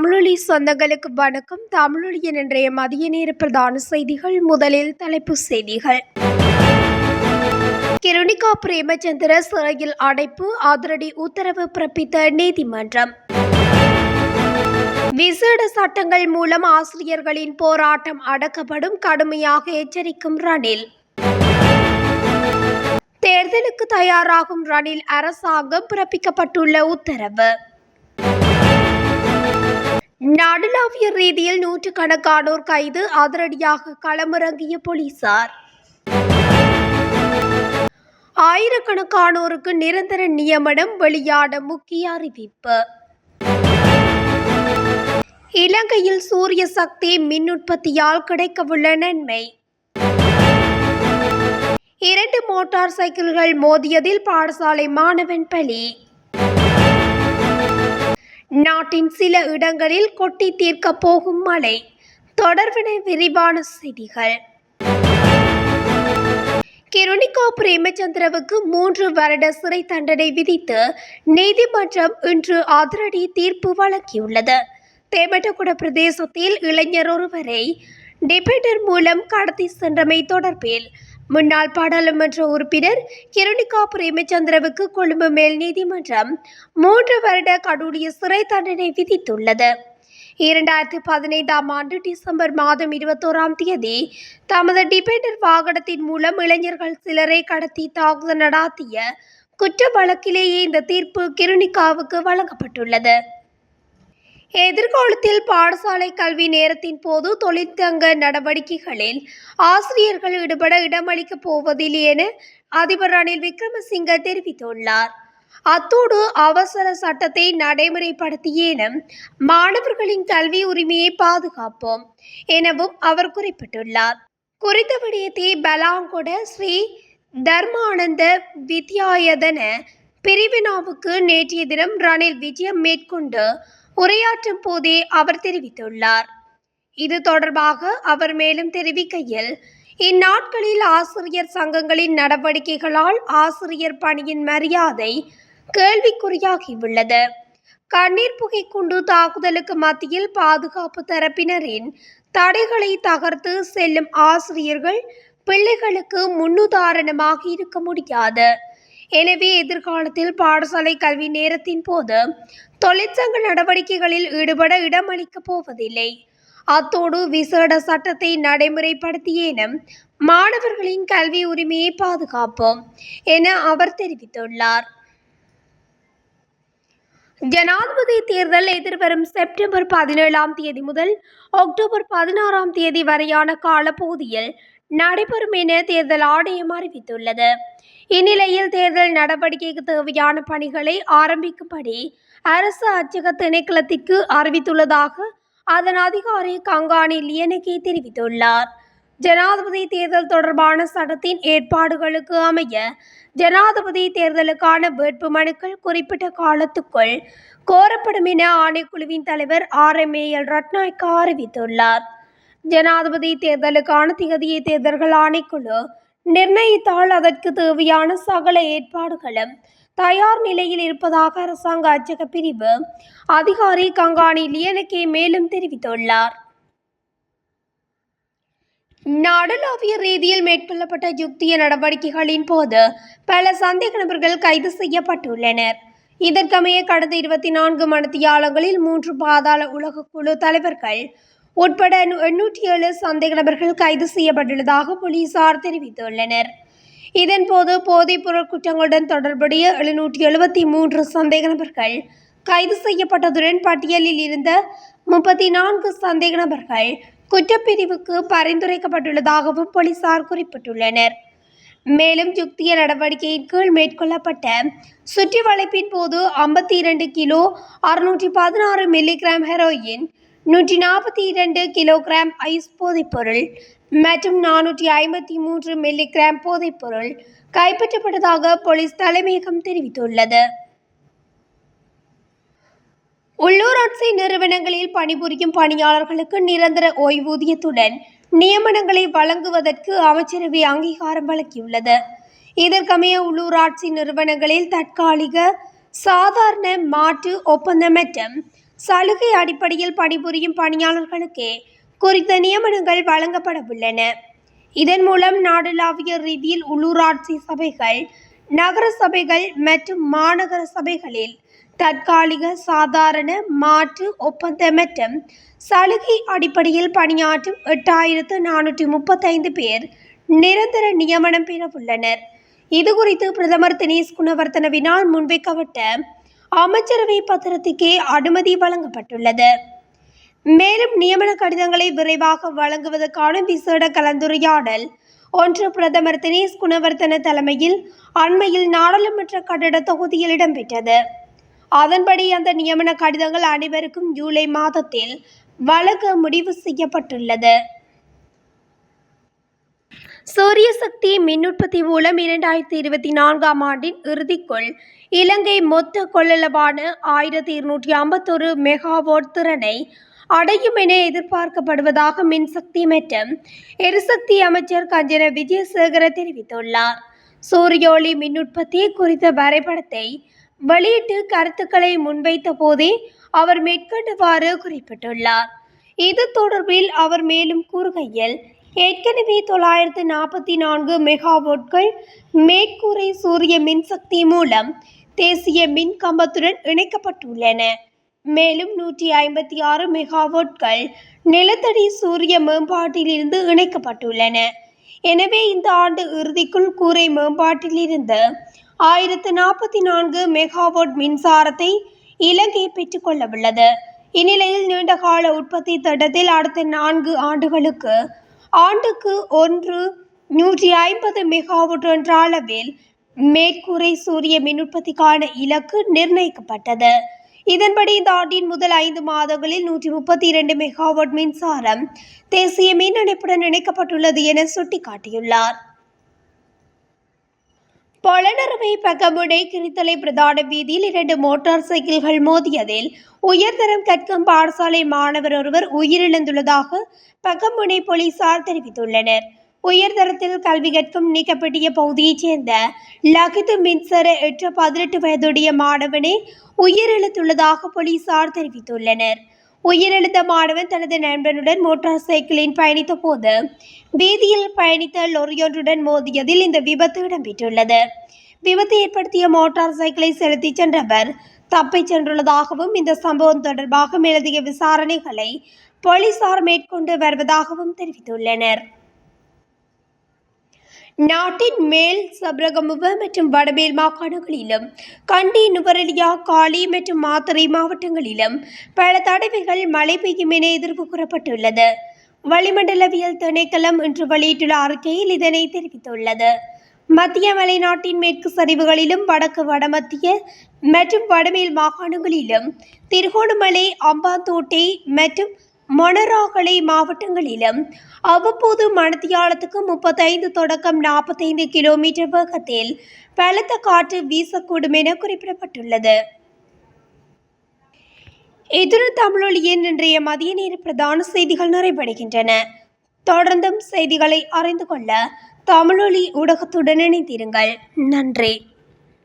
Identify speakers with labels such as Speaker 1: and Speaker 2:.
Speaker 1: தமிழொலி சொந்தங்களுக்கு வணக்கம். தமிழொலியின் இன்றைய மதிய நேர பிரதான செய்திகள். முதலில் தலைப்புச் செய்திகள். கிருணிகா பிரேமச்சந்திர சிறையில் அடைப்பு அதிரடி உத்தரவு பிறப்பித்த நீதிமன்றம். விசேட சட்டங்கள் மூலம் ஆசிரியர்களின் போராட்டம் அடக்கப்படும் கடுமையாக எச்சரிக்கும் ரணில். தேர்தலுக்கு தயாராகும் ரணில் அரசாங்கம் பிறப்பிக்கப்பட்டுள்ள உத்தரவு. நாடுலாவிய ரீதியில் நூற்றுக்கணக்கானோர் கைது அதிரடியாக களமிறங்கிய போலீசார். ஆயிரக்கணக்கானோருக்கு நிரந்தர நியமனம் வெளியான முக்கிய அறிவிப்பு. இலங்கையில் சூரிய சக்தி மின் உற்பத்தியால் கிடைக்கவுள்ள நன்மை. இரண்டு மோட்டார் சைக்கிள்கள் மோதியதில் பாடசாலை மாணவன் பலி. நாட்டின் சில இடங்களில் கொட்டி தீர்க்க போகும் மழை. தொடர்பின விரிவான செய்திகள். கிருணிகா பிரேமச்சந்திரவுக்கு மூன்று வருட சிறை தண்டனை விதித்து நீதிமன்றம் இன்று அதிரடி தீர்ப்பு வழங்கியுள்ளது. தேமட்டகுட பிரதேசத்தில் இளைஞர் ஒருவரை டிபெண்டர் மூலம் கடத்தி சென்றமை தொடர்பில் முன்னாள் பாராளுமன்ற உறுப்பினர் கிருணிகா பிரேமச்சந்திரவுக்கு கொழும்பு மேல் நீதிமன்றம் மூன்று வருட கடூடிய சிறை தண்டனை விதித்துள்ளது. இரண்டாயிரத்தி பதினைந்தாம் ஆண்டு டிசம்பர் மாதம் இருபத்தோராம் தேதி தமது டிபெண்டர் வாகனத்தின் மூலம் இளைஞர்கள் சிலரை கடத்தி தாக்குதல் நடாத்திய குற்ற வழக்கிலேயே இந்த தீர்ப்பு கிருணிகாவுக்கு வழங்கப்பட்டுள்ளது. எதிர்காலத்தில் பாடசாலை கல்வி நேரத்தின் போது தொழிற்சங்க நடவடிக்கைகளில் ஆசிரியர்கள் ஈடுபட இடமளிக்கப் போவதில்லை என அதிபர் ரணில் விக்ரமசிங்க தெரிவித்துள்ளார். அத்தோடு அவசர சட்டத்தை நடைமுறைப்படுத்தியேனும் மாணவர்களின் கல்வி உரிமையை பாதுகாப்போம் எனவும் அவர் குறிப்பிட்டுள்ளார். குறித்த விடயத்தை பலாங்கொட ஸ்ரீ தர்மானந்த வித்யாயதன பிரிவினாவுக்கு நேற்றைய தினம் ரணில் விஜயம் மேற்கொண்டு உரையாற்றும் போதே அவர் தெரிவித்துள்ளார். இது தொடர்பாக அவர் மேலும் தெரிவிக்கையில் இந்நாட்களில் ஆசிரியர் சங்கங்களின் நடவடிக்கைகளால் ஆசிரியர் பணியின் மரியாதை கேள்விக்குறியாகியுள்ளது. கண்ணீர் புகை குண்டு தாக்குதலுக்கு மத்தியில் பாதுகாப்பு தரப்பினரின் தடைகளை தகர்த்து செல்லும் ஆசிரியர்கள் பிள்ளைகளுக்கு முன்னுதாரணமாக இருக்க முடியாது. எனவே எதிர்காலத்தில் பாடசாலை கல்வி நேரத்தின் போது தொழிற்சங்க நடவடிக்கைகளில் ஈடுபட இடமளிக்கப் போவதில்லை. அத்தோடு விசேட சட்டத்தை நடைமுறைப்படுத்தியேனும் மாணவர்களின் கல்வி உரிமையை பாதுகாப்போம் என அவர் தெரிவித்துள்ளார். ஜனாதிபதி தேர்தல் எதிர்வரும் செப்டம்பர் பதினேழாம் தேதி முதல் அக்டோபர் பதினாறாம் தேதி வரையான காலப்பகுதியில் நடைபெறும் என தேர்தல் ஆணையம் அறிவித்துள்ளது. இந்நிலையில் தேர்தல் நடவடிக்கைக்கு தேவையான பணிகளை ஆரம்பிக்கும்படி அரசு அச்சக திணைக்களத்திற்கு அறிவித்துள்ளதாக அதன் அதிகாரி கங்காணி லியனகே தெரிவித்துள்ளார். ஜனாதிபதி தேர்தல் தொடர்பான சட்டத்தின் ஏற்பாடுகளுக்கு அமைய ஜனாதிபதி தேர்தலுக்கான வேட்புமனுக்கள் குறிப்பிட்ட காலத்துக்குள் கோரப்படும் என ஆணைக்குழுவின் தலைவர் R M A L Ratnayake அறிவித்துள்ளார். ஜனாதிபதி தேர்தலுக்கான திகதியை தேர்தல்கள் ஆணைக்குழு நிர்ணயித்தால் அதற்கு தேவையான சகல ஏற்பாடுகளும் தயார் நிலையில் இருப்பதாக அரசாங்க அச்சக பிரிவு அதிகாரி கங்காணி லியனகே மேலும் தெரிவித்துள்ளார். நாடளாவிய ரீதியில் மேற்கொள்ளப்பட்ட யுக்திய நடவடிக்கைகளின் போது பல சந்தேக நபர்கள் கைது செய்யப்பட்டுள்ளனர். இதற்கமைய கடந்த இருபத்தி நான்கு மணித்தியாலங்களில் மூன்று பாதாள உலக குழு தலைவர்கள் உட்பட எண்ணூற்றி ஏழு சந்தேக நபர்கள் கைது செய்யப்பட்டுள்ளதாக போலீசார் தெரிவித்துள்ளனர். இதன்போது போதைப்பொருள் குற்றங்களுடன் தொடர்புடைய எழுநூற்றி எழுபத்தி மூன்று சந்தேக நபர்கள் கைது செய்யப்பட்டதுடன் பட்டியலில் இருந்த முப்பத்தி நான்கு சந்தேக நபர்கள் குற்றப்பிரிவுக்கு பரிந்துரைக்கப்பட்டுள்ளதாகவும் போலீசார் குறிப்பிட்டுள்ளனர். மேலும் யுக்திய நடவடிக்கையின் கீழ் மேற்கொள்ளப்பட்ட சுற்றி வளைப்பின் போது ஐம்பத்தி இரண்டு கிலோ அறுநூற்றி பதினாறு மில்லிகிராம் ஹெரோயின் நூற்றி நாற்பத்தி இரண்டு கிலோகிராம் ஐஸ் போதைப்பொருள் மற்றும் நானூற்றி ஐம்பத்தி மூன்று மில்லிகிராம் போதைப்பொருள் கைப்பற்றப்பட்டதாக போலீஸ் தலைமையகம் தெரிவித்துள்ளது. உள்ளூராட்சி நிறுவனங்களில் பணிபுரியும் பணியாளர்களுக்கு நிரந்தர ஓய்வூதியத்துடன் நியமனங்களை வழங்குவதற்கு அமைச்சரவை அங்கீகாரம் வழங்கியுள்ளது. இதற்கமைய உள்ளூராட்சி நிறுவனங்களில் தற்காலிக சாதாரண மாற்று ஒப்பந்தம் மற்றும் சலுகை அடிப்படையில் பணிபுரியும் பணியாளர்களுக்கே குறித்த நியமனங்கள் வழங்கப்பட உள்ளன இதன் மூலம் நாடளாவிய ரீதியில் உள்ளூராட்சி சபைகள் நகர சபைகள் மற்றும் மாநகர சபைகளில் தற்காலிக சாதாரண மாற்று ஒப்பந்த மற்றும் சலுகை அடிப்படையில் பணியாற்றும் எட்டாயிரத்து நானூற்றி முப்பத்தைந்து பேர் நிரந்தர நியமனம் பெற உள்ளனர் இது குறித்து பிரதமர் தினேஷ் குணவர்த்தனவினால் முன்வைக்கப்பட்ட அமைச்சரவை பத்திரத்துக்கே அனுமதி வழங்கப்பட்டுள்ளது. மேலும் நியமன கடிதங்களை விரைவாக வழங்குவதற்கான விசேட கலந்துரையாடல் ஒன்று பிரதமர் தினேஷ் குணவர்த்தன தலைமையில் அண்மையில் நாடாளுமன்ற கட்டட தொகுதியில் இடம்பெற்றது. அதன்படி அந்த நியமன கடிதங்கள் அனைவருக்கும் ஜூலை மாதத்தில் வழங்க முடிவு செய்யப்பட்டுள்ளது. சூரிய சக்தி மின் உற்பத்தி மூலம் இரண்டாயிரத்தி இருபத்தி நான்காம் ஆண்டின் இறுதிக்குள் இலங்கை மொத்த கொள்ளளவான ஆயிரத்தி இருநூற்றி ஐம்பத்தொரு மெகாவாட் திறனை அடையும் என எதிர்பார்க்கப்படுவதாக மின்சக்தி மற்றும் எரிசக்தி அமைச்சர் கஞ்சன விஜயசேகர தெரிவித்துள்ளார். சூரிய ஒளி மின் உற்பத்தி குறித்த வரைபடத்தை வெளியிட்டு கருத்துக்களை முன்வைத்த போதே அவர் மேற்கண்டவாறு குறிப்பிட்டுள்ளார். இது தொடர்பில் அவர் மேலும் கூறுகையில் ஏற்கனவே தொள்ளாயிரத்து நாற்பத்தி நான்கு மெகாவாட்கள் மேற்கூரை சூரிய மின்சக்தி மூலம் தேசிய மின் கம்பத்துடன் இணைக்கப்பட்டுள்ளன. மேலும் நூற்றி ஐம்பத்தி ஆறு மெகாவாட்கள் நிலத்தடி சூரிய மேம்பாட்டிலிருந்து இணைக்கப்பட்டுள்ளன. எனவே இந்த ஆண்டு இறுதிக்குள் கூரை மேம்பாட்டிலிருந்து ஆயிரத்து நாற்பத்தி நான்கு மெகாவாட் மின்சாரத்தை இலங்கை பெற்றுக்கொள்ளவுள்ளது இந்நிலையில் நீண்டகால உற்பத்தி திட்டத்தில் அடுத்த நான்கு ஆண்டுகளுக்கு ஆண்டுக்கு ஒன்று நூற்றி ஐம்பது மெகாவாட் என்ற அளவில் மேற்கூரை சூரிய மின் உற்பத்திக்கான இலக்கு நிர்ணயிக்கப்பட்டது. இதன்படி இந்த ஆண்டின் முதல் ஐந்து மாதங்களில் நூற்றி முப்பத்தி இரண்டு மெகாவாட் மின்சாரம் தேசிய மின் இணைப்புடன் இணைக்கப்பட்டுள்ளது என சுட்டிக்காட்டியுள்ளார். பொலனறுவை பகமுடை கிரித்தலை பிரதான வீதியில் இரண்டு மோட்டார் சைக்கிள்கள் மோதியதில் உயர்தரம் கற்கும் பாடசாலை மாணவர் ஒருவர் உயிரிழந்துள்ளதாக பகமுனை போலீசார் தெரிவித்துள்ளனர். உயர்தரத்தில் கல்வி கற்கும் நீக்கப்பட்டிய பகுதியைச் சேர்ந்த லகிது மின்சர என்ற பதினெட்டு வயதுடைய மாணவனே உயிரிழந்துள்ளதாக போலீசார் தெரிவித்துள்ளனர். உயிரிழந்த மாணவன் தனது நண்பனுடன் மோட்டார் சைக்கிளில் பயணித்த போது வீதியில் பயணித்த லொரியொன்றுடன் மோதியதில் இந்த விபத்து இடம்பெற்றுள்ளது. விபத்து ஏற்படுத்திய மோட்டார் சைக்கிளை செலுத்திச் சென்றவர் தப்பிச் சென்றுள்ளதாகவும் இந்த சம்பவம் தொடர்பாக மேலதிக விசாரணைகளை போலீசார் மேற்கொண்டு வருவதாகவும் தெரிவித்துள்ளனர். நாட்டின் மேல் சபரகமுவ மற்றும் வடமேல் மாகாணங்களிலும் கண்டி நுவரெலியா காலி மற்றும் மாத்தறை மாவட்டங்களிலும் பல தடவைகள் மழை பெய்யும் என எதிர்ப்பு கூறப்பட்டுள்ளது. வளிமண்டலவியல் திணைக்களம் இன்று வெளியிட்டுள்ள அறிக்கையில் இதனை தெரிவித்துள்ளது. மத்திய மலைநாட்டின் மேற்கு சரிவுகளிலும் வடக்கு வடமத்திய மற்றும் வடமேல் மாகாணங்களிலும் திருகோணமலை அம்பாந்தோட்டை மற்றும் மணராகலை மாவட்டங்களிலும் அவ்வப்போது மணத்தியாலத்துக்கு முப்பத்தைந்து தொடக்கம் நாற்பத்தைந்து கிலோமீட்டர் வேகத்தில் பலத்த காற்று வீசக்கூடும் என குறிப்பிடப்பட்டுள்ளது. இத்துடன் தமிழொலியின் இன்றைய மதிய நேர பிரதான செய்திகள் நிறைவடைகின்றன. தொடர்ந்தும் செய்திகளை அறிந்து கொள்ள தமிழொலி ஊடகத்துடன் இணைந்திருங்கள். நன்றி.